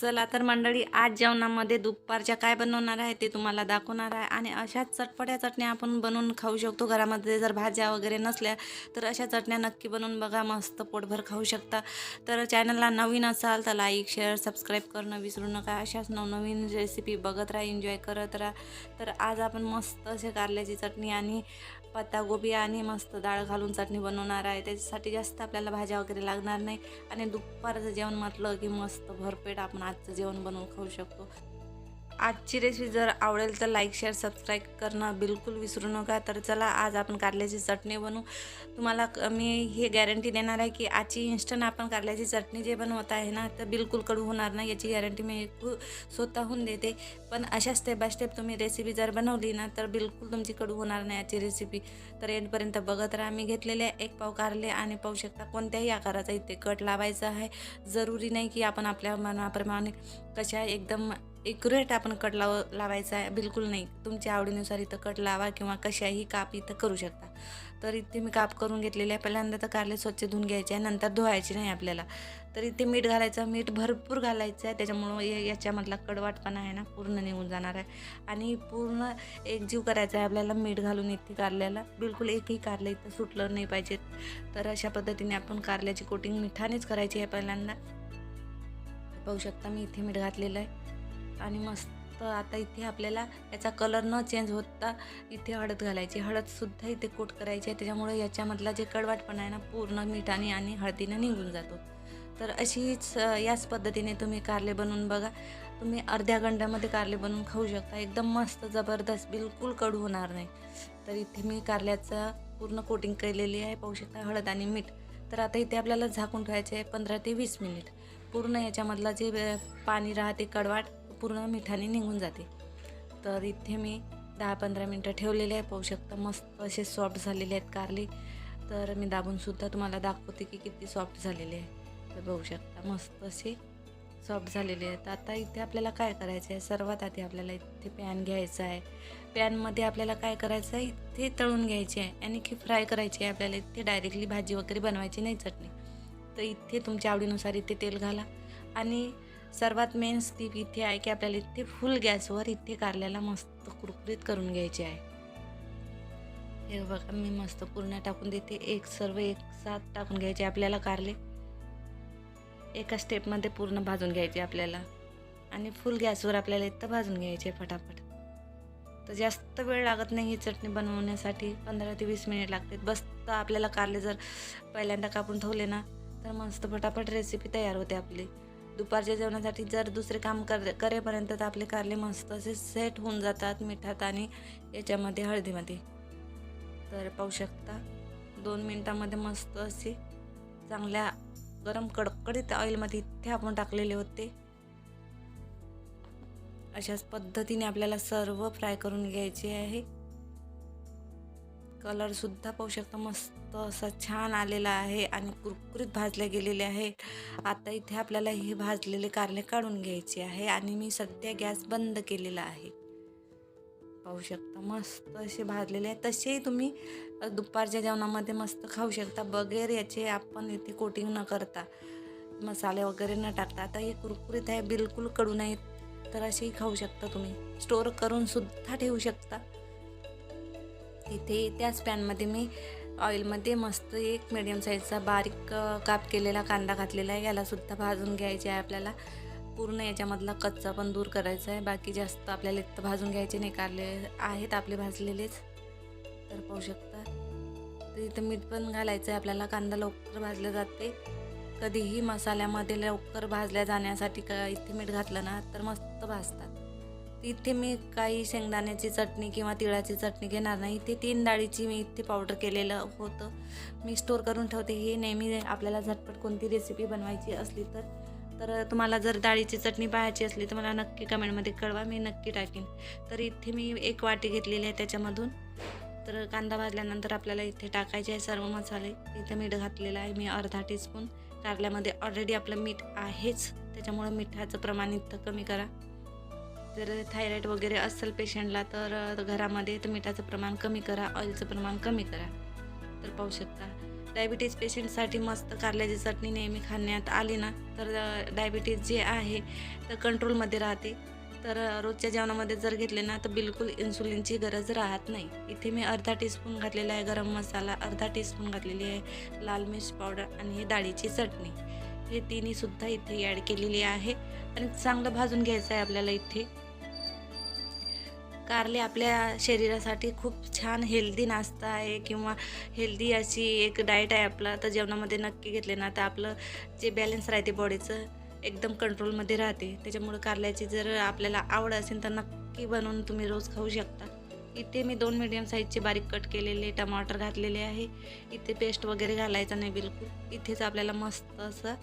चला तर मंडळी आज जेवणामध्ये दुपारच्या काय बनवणार आहे ते तुम्हाला दाखवणार आहे. आणि अशाच चटपट्या चटण्या आपण बनवून खाऊ शकतो. घरामध्ये जर भाज्या वगैरे नसल्या तर अशा चटण्या नक्की बनवून बघा. मस्त पोटभर खाऊ शकता. तर चॅनलला नवीन असाल तर लाईक शेअर सबस्क्राईब करणं विसरू नका. अशाच नवनवीन रेसिपी बघत राहा एन्जॉय करत राहा. तर आज आपण मस्त असे कारल्याची चटणी आणि पत्तागोबी आणि मस्त डाळ घालून चटणी बनवणार आहे. त्याच्यासाठी जास्त आपल्याला भाज्या वगैरे लागणार नाही. आणि दुपारचं जेवण म्हटलं की मस्त भरपेट आपण आजचं जेवण बनवून खाऊ शकतो. आजची रेसिपी जर आवडेल तर लाईक शेअर सबस्क्राईब करणं बिलकुल विसरू नका. तर चला आज आपण कारल्याची चटणी बनवू. तुम्हाला क- मी हे गॅरंटी देणार आहे की आजची इन्स्टंट आपण कारल्याची चटणी जे बनवत आहे ना तर बिलकुल कडू होणार नाही. याची गॅरंटी मी स्वतःहून देते. पण अशा स्टेप बाय स्टेप तुम्ही रेसिपी जर बनवली ना तर बिलकुल तुमची कडू होणार नाही याची रेसिपी तर एंडपर्यंत बघत राहा. मी घेतलेले आहे एक पाव कारले आणि पाहू शकता कोणत्याही आकाराचा इथे कट लावायचा आहे. जरुरी नाही की आपण आपल्या मनाप्रमाणे कशा एकदम एक्युरेट आपण कट लाव लावायचा आहे. बिलकुल नाही. तुमच्या आवडीनुसार इथं कट लावा किंवा कशाही काप इथं करू शकता. तर इथे मी काप करून घेतलेले आहे. पहिल्यांदा तर कारले स्वच्छ धुवून घ्यायचे आहे. नंतर धुवायचे नाही आपल्याला. तर इथे मीठ घालायचं. मीठ भरपूर घालायचं आहे. त्याच्यामुळं याच्यामधला कडवाटपणा आहे ना पूर्ण निघून जाणार आहे. आणि पूर्ण एकजीव करायचा आहे आपल्याला मीठ घालून इथे कारल्याला. बिलकुल एकही कारलं इथं सुटलं नाही पाहिजे. तर अशा पद्धतीने आपण कारल्याची कोटिंग मिठानेच करायची आहे पहिल्यांदा. पाहू शकता मी इथे मीठ घातलेलं आहे. आणि मस्त आता इथे आपल्याला याचा कलर न चेंज होता इथे हळद घालायची. हळदसुद्धा इथे कोट करायची आहे. त्याच्यामुळे याच्यामधला जे कडवाटपणा आहे ना पूर्ण मिठाने आणि हळदीनं निघून जातो. तर अशीच याच पद्धतीने तुम्ही कारले बनवून बघा. तुम्ही अर्ध्या घंट्यामध्ये कारले बनवून खाऊ शकता. एकदम मस्त जबरदस्त बिलकुल कडू होणार नाही. तर इथे मी कारल्याचं पूर्ण कोटिंग केलेली आहे. पाहू शकता हळद आणि मीठ. तर आता इथे आपल्याला झाकून ठेवायचे आहे पंधरा ते वीस मिनिट. पूर्ण याच्यामधला जे पाणी राहते कडवाट पूर्ण मिठाने निघून जाते. तर इथे मी दहा पंधरा मिनटं ठेवलेले आहे पाहू शकता मस्त असे सॉफ्ट झालेले आहेत कारले. तर मी दाबूनसुद्धा तुम्हाला दाखवते की किती सॉफ्ट झालेले आहे. तर बघू शकता मस्त असे सॉफ्ट झालेले आहेत. आता इथे आपल्याला काय करायचं आहे सर्वात आधी आपल्याला इथे पॅन घ्यायचा आहे. पॅनमध्ये आपल्याला काय करायचं आहे? इथे तळून घ्यायचे आहे. आणि की फ्राय करायची आहे. आपल्याला इथे डायरेक्टली भाजी वगैरे बनवायची नाही चटणी. तर इथे तुमच्या आवडीनुसार इथे तेल घाला. आणि सर्वात मेन स्टीप इथे आहे की आपल्याला इथे फुल गॅसवर इथे कारल्याला मस्त कुरकुरीत करून घ्यायचे आहे. हे बघा मी मस्त पूर्ण टाकून देते. एक सर्व एक साथ टाकून घ्यायचे आपल्याला कारले. एका स्टेपमध्ये पूर्ण भाजून घ्यायचे आपल्याला. आणि फुल गॅसवर आपल्याला इथं भाजून घ्यायचे फटाफट. तर जास्त वेळ लागत नाही ही चटणी बनवण्यासाठी. पंधरा ते वीस मिनिट लागते. बस तर आपल्याला कारले जर पहिल्यांदा कापून ठेवले ना तर मस्त फटाफट रेसिपी तयार होते आपली. दुपारच्या जेवणासाठी जर दुसरे काम कर करेपर्यंत तर आपले कारले मस्त असे सेट होऊन जातात मिठात आणि याच्यामध्ये हळदीमध्ये. तर पाहू शकता दोन मिनटामध्ये मस्त असे चांगल्या गरम कडकडीत ऑइलमध्ये इथे आपण टाकलेले होते. अशाच पद्धतीने आपल्याला सर्व फ्राय करून घ्यायचे आहे. कलरसुद्धा पाहू शकता. मस्त असा छान आलेला आहे आणि कुरकुरीत भाजले गेलेले आहे. आता इथे आपल्याला हे भाजलेले कारले काढून घ्यायचे आहे आणि मी सध्या गॅस बंद केलेला आहे. पाहू शकता मस्त असे भाजलेले आहे. तसेही तुम्ही दुपारच्या जेवणामध्ये मस्त खाऊ शकता. बगैर याचे आपण इथे कोटिंग न करता मसाले वगैरे न टाकता. आता हे कुरकुरीत आहे बिलकुल कडू नाहीत तर असेही खाऊ शकता तुम्ही. स्टोअर करून सुद्धा ठेवू शकता. तिथे त्याच पॅनमध्ये मी ऑइलमध्ये मस्त एक मिडियम साईजचा बारीक काप केलेला कांदा घातलेला आहे. यालासुद्धा भाजून घ्यायचे आहे आपल्याला. पूर्ण याच्यामधला कच्चा पण दूर करायचा आहे. बाकी जास्त आपल्याला इथं भाजून घ्यायचे नाही काढले आहेत आपले भाजलेलेच. तर पाहू शकता. तर इथं मीठ पण घालायचं आहे. आपल्याला कांदा लवकर भाजला जाते. कधीही मसाल्यामध्ये लवकर भाजल्या जाण्यासाठी का इथे मीठ घातलं ना तर मस्त भाजतात. इथे मी काही शेंगदाण्याची चटणी किंवा तिळाची चटणी घेणार नाही. इथे तीन डाळीची मी इथे पावडर केलेलं होतं. मी स्टोअर करून ठेवते. हे नेहमी आपल्याला झटपट कोणती रेसिपी बनवायची असली तर. तर तुम्हाला जर डाळीची चटणी पाहायची असली तर मला नक्की कमेंटमध्ये कळवा. मी नक्की टाकेन. तर इथे मी एक वाटी घेतलेली आहे त्याच्यामधून. तर कांदा भाजल्यानंतर आपल्याला इथे टाकायचे आहे सर्व मसाले. इथे मीठ घातलेलं आहे. मी अर्धा टीस्पून कारल्यामध्ये ऑलरेडी आपलं मीठ आहेच. त्याच्यामुळं मिठाचं प्रमाण इथं कमी करा. जर थायरॉईड वगैरे असेल पेशंटला तर घरामध्ये तर मिठाचं प्रमाण कमी करा ऑइलचं प्रमाण कमी करा. तर पाहू शकता. डायबिटीज पेशंटसाठी मस्त कारल्याची चटणी नेहमी खाण्यात आली ना तर डायबिटीज जे आहे तर कंट्रोलमध्ये राहते. तर रोजच्या जेवणामध्ये जर घेतले ना तर बिलकुल इन्सुलिनची गरज राहत नाही. इथे मी अर्धा टीस्पून घातलेला आहे गरम मसाला अर्धा टीस्पून घातलेली आहे लाल मिर्च पावडर आणि हे डाळीची चटणी. हे तिन्हीसुद्धा इथे ॲड केलेली आहे. आणि चांगलं भाजून घ्यायचं आहे आपल्याला इथे. कारले आपल्या शरीरासाठी खूप छान हेल्दी नाश्ता आहे किंवा हेल्दी अशी एक डाएट आहे आपला. तर जेवणामध्ये नक्की घेतले ना तर आपलं जे बॅलन्स राहते बॉडीचं एकदम कंट्रोलमध्ये राहते. त्याच्यामुळं कारल्याची जर आपल्याला आवड असेल तर नक्की बनवून तुम्ही रोज खाऊ शकता. इथे मी दोन मीडियम साईजचे बारीक कट केलेले टमाटर घातलेले आहे. इथे पेस्ट वगैरे घालायचा नाही बिलकुल. इथेच आपल्याला मस्त असं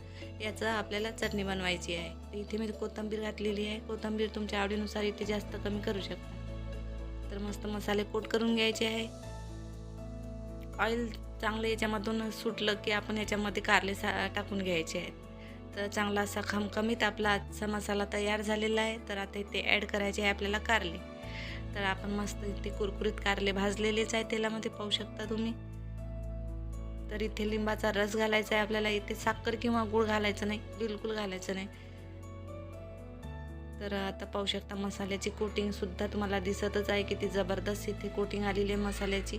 याचं आपल्याला चटणी बनवायची आहे. इथे मी कोथिंबीर घातलेली आहे. कोथिंबीर तुमच्या आवडीनुसार इथे जास्त कमी करू शकता. तर मस्त मसाले कोट करून घ्यायचे आहे. ऑइल चांगलं याच्यामधून सुटलं की आपण याच्यामध्ये कारले सा टाकून घ्यायचे आहेत. तर चांगला असा खमखमीत आपला आजचा मसाला तयार झालेला आहे. तर आता इथे ॲड करायचे आहे आपल्याला कारले. तर आपण मस्त इथे कुरकुरीत कारले भाजलेलेच आहे. तेलामध्ये पाहू शकता तुम्ही. तर इथे लिंबाचा रस घालायचा आहे आपल्याला. इथे साखर किंवा गूळ घालायचं नाही. बिलकुल घालायचं नाही. तर आता पाहू शकता मसाल्याची कोटिंगसुद्धा तुम्हाला दिसतच आहे किती जबरदस्त इथे कोटिंग आलेली आहे मसाल्याची.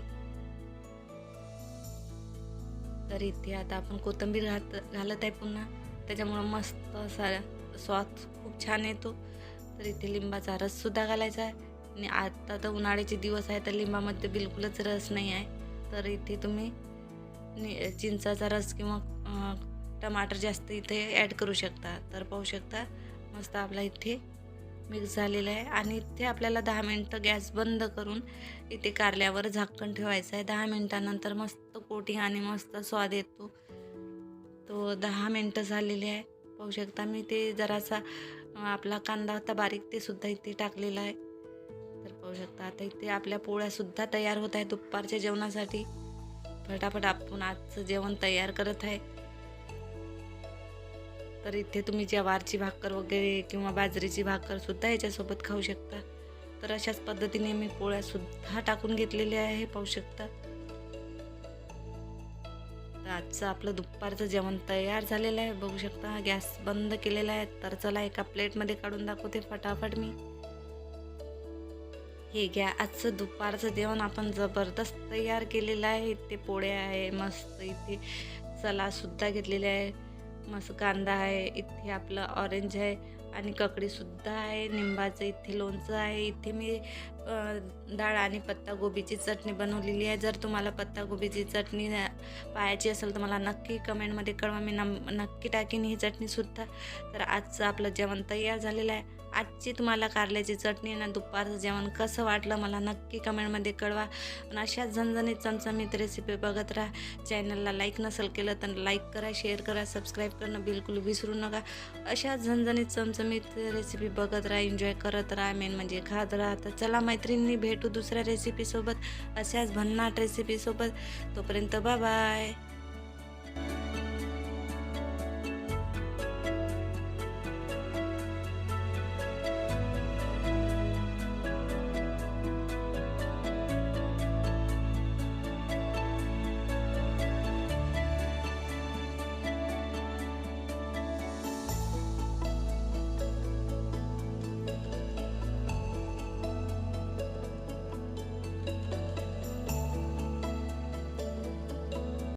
तर इथे आता आपण कोथिंबीर घात घालत आहे पुन्हा. त्याच्यामुळं मस्त असा स्वाद खूप छान येतो. तर इथे लिंबाचा रससुद्धा घालायचा आहे. आणि आता तर उन्हाळ्याचे दिवस आहे तर लिंबामध्ये बिलकुलच रस नाही आहे. तर इथे तुम्ही नि- चिंचाचा रस किंवा टमाटर जास्त इथे ॲड करू शकता. तर पाहू शकता मस्त आपला इथे मिक्स झालेला आहे. आणि इथे आपल्याला दहा मिनटं गॅस बंद करून इथे कारल्यावर झाकण ठेवायचं आहे. दहा मिनटानंतर मस्त कोटिंग आणि मस्त स्वाद येतो. तो दहा मिनटं झालेले आहे. पाहू शकता मी ते जरासा आपला कांदा होता बारीक ते सुद्धा इथे टाकलेला आहे. तर पाहू शकता आता इथे आपल्या पोळ्यासुद्धा तयार होत आहे दुपारच्या जेवणासाठी. फटाफट आपण आजचं जेवण तयार करत आहे. तर इथे तुम्ही ज्वारची भाकर वगैरे किंवा बाजरीची भाकरसुद्धा याच्यासोबत खाऊ शकता. तर अशाच पद्धतीने मी पोळ्यासुद्धा टाकून घेतलेल्या आहे पाहू शकता. तर आजचं आपलं दुपारचं जेवण तयार झालेलं आहे बघू शकता. गॅस बंद केलेला आहे तर चला एका प्लेटमध्ये काढून दाखवते फटाफट मी. हे घ्या आजचं दुपारचं जेवण आपण जबरदस्त तयार केलेलं आहे. इथे पोळ्या आहे मस्त इथे चलासुद्धा घेतलेले आहे. मस्त कांदा आहे इथे आपलं ऑरेंज आहे आणि ककडीसुद्धा आहे निंबाचं इथे लोणचं आहे. इथे मी डाळ आणि पत्तागोबीची चटणी बनवलेली आहे. जर तुम्हाला पत्तागोबीची चटणी पाहायची असेल तर मला नक्की कमेंटमध्ये कळवा. मी नम नक्की टाकीन ही चटणीसुद्धा तर आजचं आपलं जेवण तयार झालेलं आहे. आजची तुम्हाला कारल्याची चटणी ना दुपारचं जेवण कसं वाटलं मला नक्की कमेंटमध्ये कळवा. पण अशाच झणझणीत चमचमीत रेसिपी बघत राहा. चॅनलला लाईक नसेल केलं तर लाईक करा शेअर करा सबस्क्राईब करणं बिलकुल विसरू नका. अशा झणझणीत चमचमीत रेसिपी बघत राहा एन्जॉय करत राहा. मेन म्हणजे खात राहा. तर चला मैत्रिणी भेटू दुसऱ्या रेसिपीसोबत अशाच भन्नाट रेसिपीसोबत तोपर्यंत बाय बाय